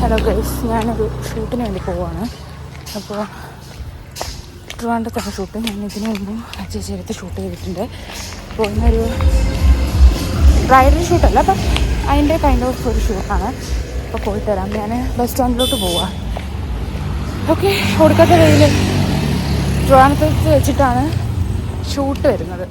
Hello guys ഞാനൊരു ഷൂട്ടിന് വേണ്ടി പോവാണ്. അപ്പോൾ ട്രിവാൻഡത്താണ് ഷൂട്ട്. ഞാൻ ഇതിനു മുമ്പും ചേച്ചിയെടുത്ത് ഷൂട്ട് ചെയ്തിട്ടുണ്ട്. അപ്പോൾ ഇന്നൊരു ബ്രൈഡൽ ഷൂട്ടല്ല അപ്പം അതിന്റെ കൈൻഡ് ഓഫ് ഒരു ഷൂട്ടാണ്. അപ്പോൾ പോയിട്ട് തരാം. ഞാൻ ബസ് സ്റ്റാൻഡിലോട്ട് പോവാം. ഓക്കെ കൊടുക്കാത്ത വെയിൽ ട്രിവാൻഡത്ത് വെച്ചിട്ടാണ് ഷൂട്ട് വരുന്നത്.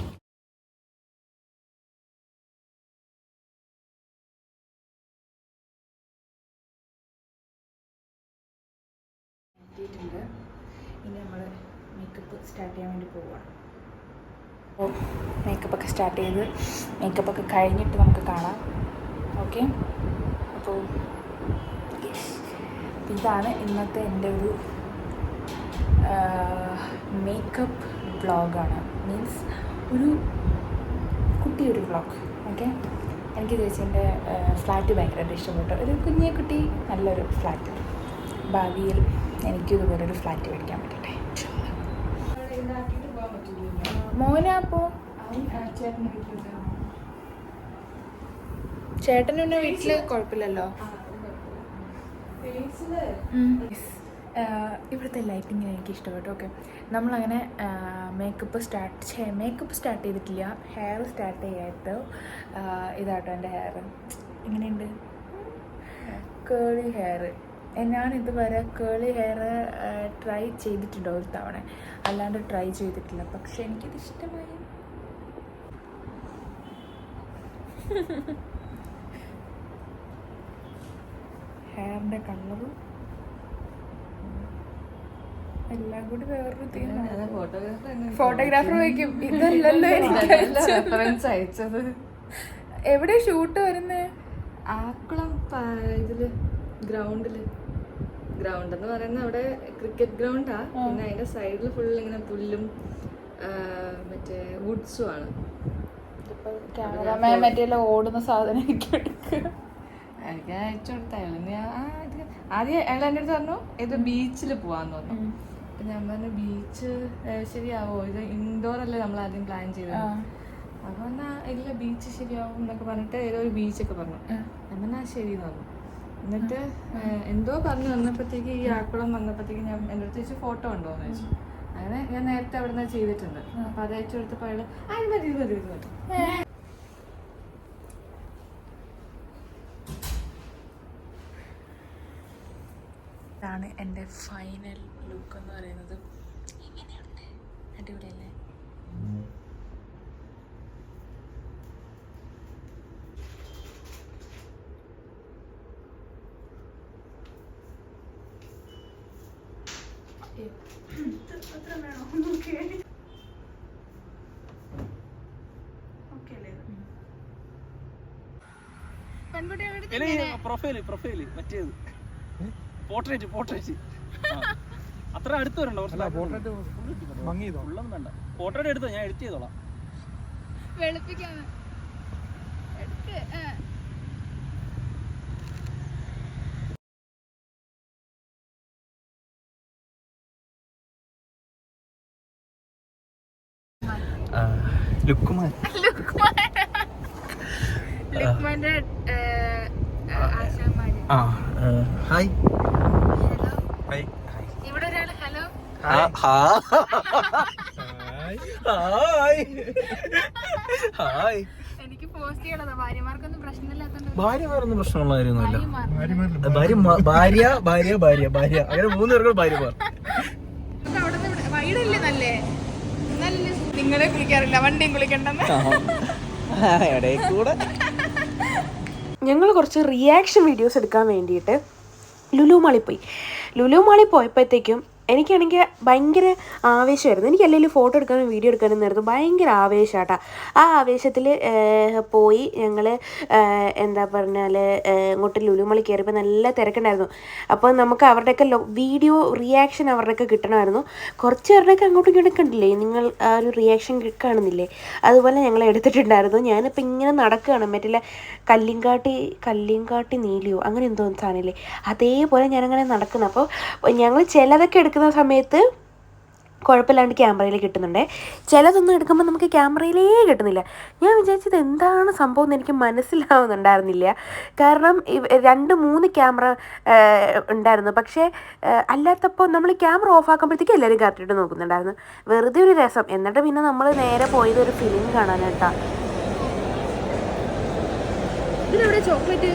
സ്റ്റാർട്ട് ചെയ്യാൻ വേണ്ടി പോവുകയാണ് അപ്പോൾ മേക്കപ്പ് ഒക്കെ സ്റ്റാർട്ട് ചെയ്ത് മേക്കപ്പ് ഒക്കെ കഴിഞ്ഞിട്ട് നമുക്ക് കാണാം. ഓക്കെ അപ്പോൾ. ഇതാണ് ഇന്നത്തെ എന്റെ ഒരു മേക്കപ്പ് വ്ളോഗാണ് മീൻസ് ഒരു കുട്ടിയൊരു വ്ളോഗ് ഓക്കെ എനിക്ക് ചേച്ചീന്റെ ഫ്ലാറ്റ് ഭയങ്കരമായിട്ട് ഇഷ്ടപ്പെട്ടു. ഒരു കുഞ്ഞേ കുട്ടി നല്ലൊരു ഫ്ലാറ്റ് ഭാവിയിൽ എനിക്കും ഇതുപോലൊരു ഫ്ലാറ്റ് മേടിക്കാൻ പറ്റട്ടെ. മോനെ ചേട്ടൻ പിന്നെ വീട്ടിൽ കുഴപ്പമില്ലല്ലോ? ഇവിടുത്തെ ലൈറ്റിങ് എനിക്ക് ഇഷ്ടപ്പെട്ടു ഓക്കെ. നമ്മളങ്ങനെ മേക്കപ്പ് സ്റ്റാർട്ട് ചെയ്യ മേക്കപ്പ് സ്റ്റാർട്ട് ചെയ്തിട്ടില്ല. ഹെയർ സ്റ്റാർട്ട് ചെയ്യാത്ത ഇതാട്ടോ എന്റെ ഹെയർ എങ്ങനെയുണ്ട് കേളി ഹെയർ ഞാൻ ഇതുവരെ കേളി ഹെയർ ട്രൈ ചെയ്തിട്ടുണ്ട് ഒരു തവണ? അല്ലാണ്ട് ട്രൈ ചെയ്തിട്ടില്ല. പക്ഷെ എനിക്കിത് ഇഷ്ടമായി. ഹെയറിന്റെ കളറും എല്ലാം കൂടി വേറൊരു ഫോട്ടോഗ്രാഫർ വയ്ക്കും. ഇതല്ലല്ലോ റെഫറൻസ് അയച്ചത്. എവിടെ ഷൂട്ട് വരുന്നേ? ആക്കുളം ഇതിൽ ഗ്രൗണ്ടിൽ ഗ്രൗണ്ട് എന്ന് പറയുന്നത് അവിടെ ക്രിക്കറ്റ് ഗ്രൗണ്ടാ പിന്നെ അതിന്റെ സൈഡിൽ ഫുൾ ഇങ്ങനെ പുല്ലും മറ്റേ വുഡ്സും ആണ്. ക്യാമറമാൻ മറ്റേ ഓടുന്ന സാധനം എനിക്ക് എനിക്ക് അയച്ചു ഞാൻ ആദ്യം അയാൾ എന്റെ അടുത്ത് പറഞ്ഞു ഇത് ബീച്ചിൽ പോവാന്ന് പറഞ്ഞു. അപ്പൊ ഞാൻ പറഞ്ഞു ബീച്ച് ശരിയാവോ? ഇത് ഇൻഡോർ അല്ലേ നമ്മൾ ആദ്യം പ്ലാൻ ചെയ്തത്. അപ്പൊ എന്നാ ഇല്ല ബീച്ച് ശരിയാവും എന്നൊക്കെ പറഞ്ഞിട്ട് ഏതോ ഒരു ബീച്ചൊക്കെ പറഞ്ഞു. ഞാൻ പറഞ്ഞാ ശരി എന്ന് പറഞ്ഞു. എന്നിട്ട് എന്തോ പറഞ്ഞു വന്നപ്പോഴത്തേക്ക് ഈ ആക്കുളം വന്നപ്പോഴത്തേക്ക് ഞാൻ എന്റെ അടുത്ത് ചോദിച്ചു ഫോട്ടോ ഉണ്ടോ? എന്ന് ചോദിച്ചു. അങ്ങനെ ഞാൻ നേരത്തെ അവിടെ നിന്ന് ചെയ്തിട്ടുണ്ട് അപ്പൊ അത് അയച്ചു കൊടുത്തപ്പോൾ അയാൾ ആ ഇത് മതി ഇത് മതി ഇത് മതി. ഇതാണ് എന്റെ ഫൈനൽ ലുക്ക് എന്ന് പറയുന്നത്. എങ്ങനെയുണ്ട് അടിപൊളിയല്ലേ? പ്രൊഫൈൽ പ്രൊഫൈൽ മറ്റേത്. പോർട്രേറ്റ് പോർട്രേറ്റ് അത്ര അടുത്ത് വരണ്ട കുറച്ച് ഉള്ളൊന്നും വേണ്ട. പോർട്രേറ്റ് എടുത്തോ ഞാൻ എഡിറ്റ് ചെയ്തോളാം. വെളുപ്പിക്കാണ് ആ ഹായ്. ഹലോ. ഹായ്. ഇവിടെ ഒരാൾ ഹലോ. ഹായ്. ഹായ്. എനിക്ക് പോസ്റ്റ് ചെയ്യണതാ. ഭാര്യമാർക്കൊന്നും പ്രശ്നമില്ലാത്തോണ്ട്. ഭാര്യ വേറൊന്നും പ്രശ്നമുള്ള കാര്യമൊന്നുമില്ല ഭാര്യ ഭാര്യ ഭാര്യ ഭാര്യ ഭാര്യ. അങ്ങനെ മൂന്ന് പേർക്കും ഭാര്യമാർ. അവിടെ വൈഡല്ലേ നല്ല? നിങ്ങളെ കുളിക്കാറില്ല വണ്ടിയും കുളിക്കണ്ടെന്ന് കൂടെ. ഞങ്ങൾ കുറച്ച് റിയാക്ഷൻ വീഡിയോസ് എടുക്കാൻ വേണ്ടിയിട്ട് ലുലു മാളിൽ പോയി. ലുലു മാളിൽ പോയപ്പോഴത്തേക്കും എനിക്കാണെങ്കിൽ ഭയങ്കര ആവേശമായിരുന്നു. എനിക്ക് അല്ലെങ്കിൽ ഫോട്ടോ എടുക്കാനും വീഡിയോ എടുക്കാനും എന്നായിരുന്നു ഭയങ്കര ആവേശമാട്ടാ ആ ആവേശത്തിൽ പോയി ഞങ്ങൾ എന്താ പറഞ്ഞാൽ ഇങ്ങോട്ട് ലുലുമളി കയറിയപ്പോൾ നല്ല തിരക്കുണ്ടായിരുന്നു. അപ്പോൾ നമുക്ക് അവരുടെയൊക്കെ വീഡിയോ റിയാക്ഷൻ അവരുടെയൊക്കെ കിട്ടണമായിരുന്നു. കുറച്ച് പേരുടെയൊക്കെ അങ്ങോട്ടും ഇങ്ങോട്ടും കണ്ടില്ലേ നിങ്ങൾ ആ ഒരു റിയാക്ഷൻ കാണുന്നില്ലേ? അതുപോലെ ഞങ്ങൾ എടുത്തിട്ടുണ്ടായിരുന്നു. ഞാനിപ്പോൾ ഇങ്ങനെ നടക്കുകയാണ് മറ്റേ കല്ലിങ്കാട്ടി കല്ലിങ്കാട്ടി നീലിയോ അങ്ങനെ എന്തോ സാധനമില്ലേ? അതേപോലെ ഞാനങ്ങനെ നടക്കുന്നത് അപ്പോൾ ഞങ്ങൾ ചിലതൊക്കെ എടുക്കുന്ന സമയത്ത് കുഴപ്പമില്ലാണ്ട് ക്യാമറയിൽ കിട്ടുന്നുണ്ട്. ചിലതൊന്നും എടുക്കുമ്പോൾ നമുക്ക് ക്യാമറയിലേ കിട്ടുന്നില്ല. ഞാൻ വിചാരിച്ചത് എന്താണ് സംഭവം എന്ന് എനിക്ക് മനസ്സിലാവുന്നുണ്ടായിരുന്നില്ല. കാരണം രണ്ട് മൂന്ന് ക്യാമറ ഉണ്ടായിരുന്നു. പക്ഷേ അല്ലാത്തപ്പോൾ നമ്മൾ ക്യാമറ ഓഫ് ആക്കുമ്പോഴത്തേക്കും എല്ലാവരും കറക്റ്റായിട്ട് നോക്കുന്നുണ്ടായിരുന്നു. വെറുതെ ഒരു രസം. എന്നിട്ട് പിന്നെ നമ്മൾ നേരെ പോയത് ഒരു ഫിലിം കാണാനായിട്ടാണ് ചോക്ലേറ്റ്?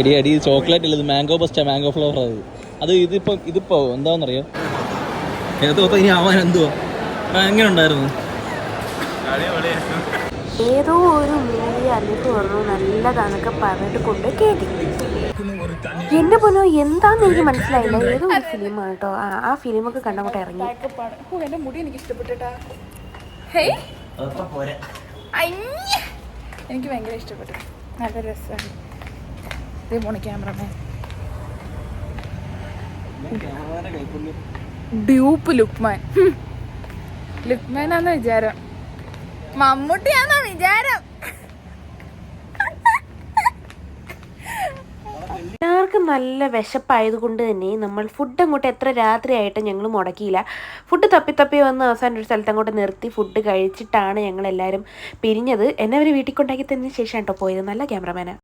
എടി അടി ചോക്ലേറ്റ് അല്ല ഇത് മാംഗോ ബസ്റ്റാ മാംഗോ ഫ്ലവർ അത് അത് ഇതിപ്പോ ഇതിപ്പോ എന്താണെന്നറിയോ ഏതോ ഇനി ആവാൻ എന്തുവാ? ആ, എങ്ങനെ ഉണ്ടായിരുന്നു? ഏതോ ഒരു മൂവി എന്നിട്ട് പറഞ്ഞു നല്ലതാന്നൊക്കെ പറഞ്ഞിട്ട് കൊണ്ട് കേട്ടി എന്റെ പൊന്നോ എന്താന്ന് എനിക്ക് മനസ്സിലായില്ല. ഏതോ ഒരു ഫിലിമാണ് കേട്ടോ ആ ആ ഫിലിമൊക്കെ കണ്ടങ്ങോട്ട് ഇറങ്ങി. മുടി എനിക്ക് ഇഷ്ടപ്പെട്ടിട്ടാ. എനിക്ക് ഭയങ്കര ഇഷ്ടപ്പെട്ടു. നല്ല രസമാണ് ഇതേ പോണ ക്യാമറമാൻ ഡ്യൂപ്പ് ലുക്മാൻ ലുക്മാൻ ലുക്മാനാന്ന് വിചാരം. മമ്മൂട്ടിയാന്നോ വിചാരം. എല്ലാവർക്കും നല്ല വിശപ്പായതുകൊണ്ട് തന്നെ നമ്മൾ ഫുഡ് അങ്ങോട്ട് എത്ര രാത്രിയായിട്ട് ഞങ്ങൾ മുടക്കിയില്ല. ഫുഡ് തപ്പി തപ്പി വന്ന് അവസാനം ഒരു സ്ഥലത്ത് അങ്ങോട്ട് നിർത്തി ഫുഡ് കഴിച്ചിട്ടാണ് ഞങ്ങൾ എല്ലാവരും പിരിഞ്ഞത്. എന്നെ അവർ വീട്ടിൽ കൊണ്ടാക്കി തന്നതിന് ശേഷം കേട്ടോ പോയത്. നല്ല ക്യാമറമാനാണ്